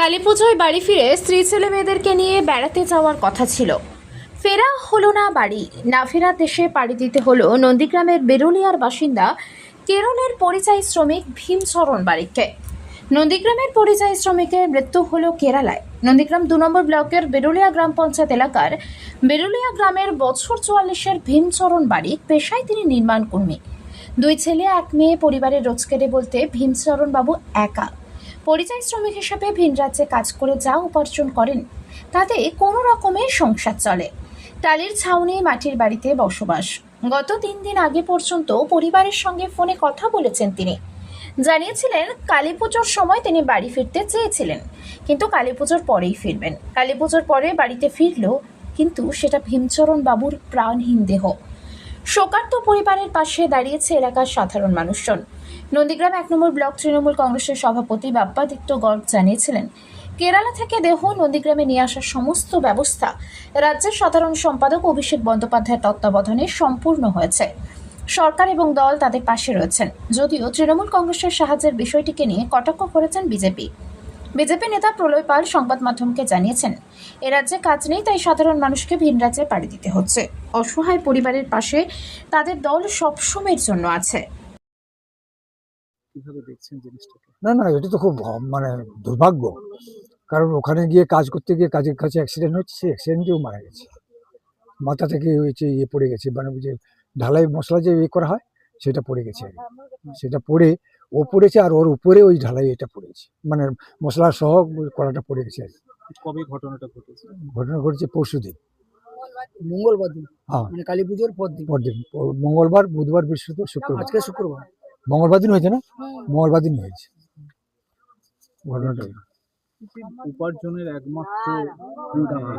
কালী পুজোয় বাড়ি ফিরে স্ত্রী ছেলে মেয়েদেরকে নিয়ে বেড়াতে যাওয়ার কথা ছিল। ফেরা হলো না বাড়ি। না ফেরা দেশে পাড়ি দিতে হলো নন্দীগ্রামের বেরুলিয়ার বাসিন্দা কেরলের পরিযায়ী শ্রমিক ভীমচরণ বাড়িকে। নন্দীগ্রামের পরিযায়ী শ্রমিকের মৃত্যু হলো কেরালায়। নন্দীগ্রাম দু নম্বর ব্লকের বেরুলিয়া গ্রাম পঞ্চায়েত এলাকার বেরুলিয়া গ্রামের বছর চুয়াল্লিশের ভীমচরণ বাড়ি পেশায় তিনি নির্মাণ কর্মী দুই ছেলে, এক মেয়ে, পরিবারের রোজগারে বলতে ভীমচরণ বাবু একা। পরিযায়ী শ্রমিক হিসেবে ভিন রাজ্যে কাজ করে যা উপার্জন করেন, তাতে কোনো রকমে সংসার চলে। টালির ছাউনি মাটির বাড়িতে বসবাস। গত তিন দিন আগে পর্যন্ত পরিবারের সঙ্গে ফোনে কথা বলেছেন তিনি। জানিয়েছিলেন কালী পুজোর সময় তিনি বাড়ি ফিরতে চেয়েছিলেন, কিন্তু কালী পুজোর পরেই ফিরবেন। কালী পুজোর পরে বাড়িতে ফিরলো, কিন্তু সেটা ভীমচরণ বাবুর প্রাণহীন দেহ। শোকার্ত পরিবারের পাশে দাঁড়িয়েছে এলাকার সাধারণ মানুষজন। নন্দীগ্রাম এক নম্বর ব্লক তৃণমূল কংগ্রেসের সভাপতি বাপ্পাদিত্য গর্গ জানিয়েছিলেন, কেরালা থেকে দেহ নন্দীগ্রামে নিয়ে আসার সমস্ত ব্যবস্থা রাজ্যের সাধারণ সম্পাদক অভিষেক বন্দ্যোপাধ্যায়ের তত্ত্বাবধানে সম্পূর্ণ হয়েছে। সরকার এবং দল তাদের পাশে রয়েছেন, যদিও তৃণমূল কংগ্রেসের সাহায্যের বিষয়টিকে নিয়ে কটাক্ষ করেছেন বিজেপি। বিজেপি নেতা প্রলয় পাল সংবাদ মাধ্যমকে জানিয়েছেন, এ রাজ্যে কাজ নেই, তাই সাধারণ মানুষকে ভিন রাজ্যে পাড়ি দিতে হচ্ছে। অসহায় পরিবারের পাশে তাদের দল সবসময়ের জন্য আছে। কীভাবে দেখছেন জিনিসটাকে? না না এটা তো খুব মানে দুর্ভাগ্য। কারণ ওখানে গিয়ে কাজ করতে গিয়ে কাজের কাছে অ্যাক্সিডেন্ট হচ্ছে সেই অ্যাক্সিডেন্টেও মারা গেছে। মাথা থেকে হয়েছে ইয়ে পড়ে গেছে মানে যে ঢালাই মশলা যে ইয়ে করা হয় সেটা পড়ে গেছে। আর কি। সেটা পড়ে ও পড়েছে আর ওর উপরে ওই ঢালাই এটা পড়েছে। মানে মশলা সহ ওই কড়াটা পড়ে গেছে। আর কি। কবে ঘটনাটা ঘটেছে? ঘটনা ঘটেছে পরশু দিন মঙ্গলবার দিন? হ্যাঁ। মানে কালী পুজোর পর দিন পরদিন। প- মঙ্গলবার বুধবার বৃহস্পতিবার শুক্রবার। আজকে শুক্রবার? মঙ্গলবার দিন হয়েছে না? মঙ্গলবার দিন হয়েছে। ঘটনাটা উপার্জনের একমাত্র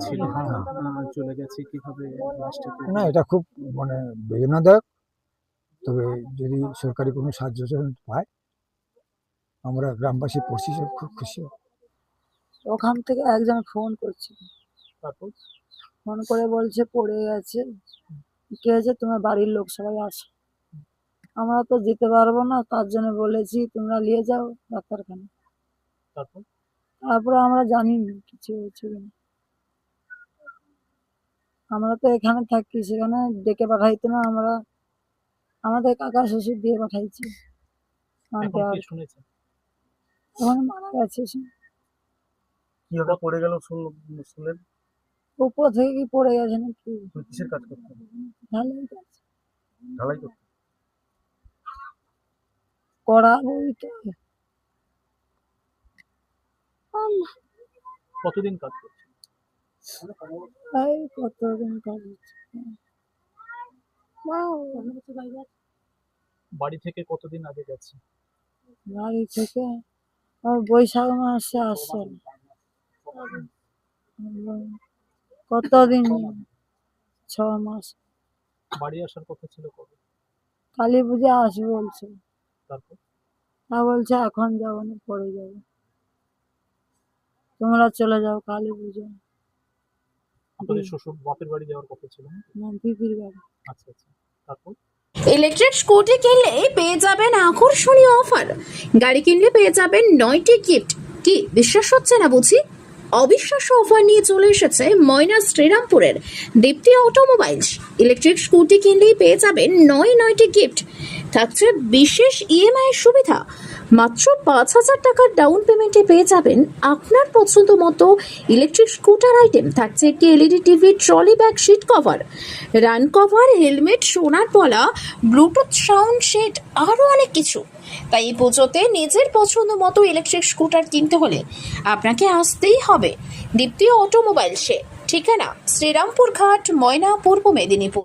ছিল। হ্যাঁ। চলে গেছে কীভাবে না এটা খুব মানে বেদনাদায়ক। তবে যদি সরকারি কোনো সাহায্য পায় আমরা গ্রামবাসী পড়ছি সব খুব খুশি। ওখান থেকে একজন ফোন করছে। তারপর? ফোন করে বলছে পড়ে গেছে। কে আছে তোমার বাড়ির লোক সবাই আসে আমরা তো যেতে পারব না তার জন্য বলেছি তোমরা নিয়ে যাও ডাক্তারখানা। তারপর? তারপরে আমরা জানি না কিছু হয়েছে কিনা আমরা তো এখানে থাকি সেখানে ডেকে পাঠাইতো না আমরা। আমাদের কাকা শ্বশুর দিয়ে পাঠাইছি। মারা গেছে সে। কীভাবে পড়ে গেল শুনলেন? উপর থেকে কি পড়ে গেছে নাকি? কিসের কাজ করতেন ভালোই গেছে ঢালাই করতেন করা কতদিন কাজ করছেন? কতদিন কাজ বাড়ি থেকে কতদিন আগে গেছে বাড়ি থেকে বৈশাখ মাসে আসছে কতদিন? ছ মাস। বাড়ি আসার কথা ছিল কবে? কালী পূজা আসবে বলছে। তা বলছে এখন যাব না পরে যাব। তোমরা চলে যাও কালী পুজো আপনাদের শ্বশুর বাপের বাড়ি যাওয়ার কথা ছিল না? না দিদির বাড়ি। আচ্ছা আচ্ছা। তারপর? ইলেকট্রিক স্কুটি কিনলে পেয়ে যাবেন আকর্ষণীয় অফার। গাড়ি কিনলে পেয়ে যাবেন নয়টি গিফট। কি বিশ্বাস হচ্ছে না বুঝি? অবিশ্বাস্য অফার নিয়ে চলে এসেছে ময়না শ্রীরামপুরের দীপ্তি অটোমোবাইলস। ইলেকট্রিক স্কুটি কিনলেই পেয়ে যাবেন নয় নয়টি গিফট। থাকছে বিশেষ ইএমআই এর সুবিধা। মাত্র পাঁচ হাজার টাকার ডাউন পেমেন্টে পেয়ে যাবেন আপনার পছন্দ মতো ইলেকট্রিক স্কুটার আইটেম থাকছে একটি LED TV trolley bag seat cover run cover helmet সোনার পলা ব্লুটুথ সাউন্ড সেট আরও অনেক কিছু। তাই এই পুজোতে নিজের পছন্দ মতো ইলেকট্রিক স্কুটার কিনতে হলে আপনাকে আসতেই হবে দীপ্তি অটোমোবাইলসে ঠিকানা, শ্রীরামপুর ঘাট, ময়না, পূর্ব মেদিনীপুর।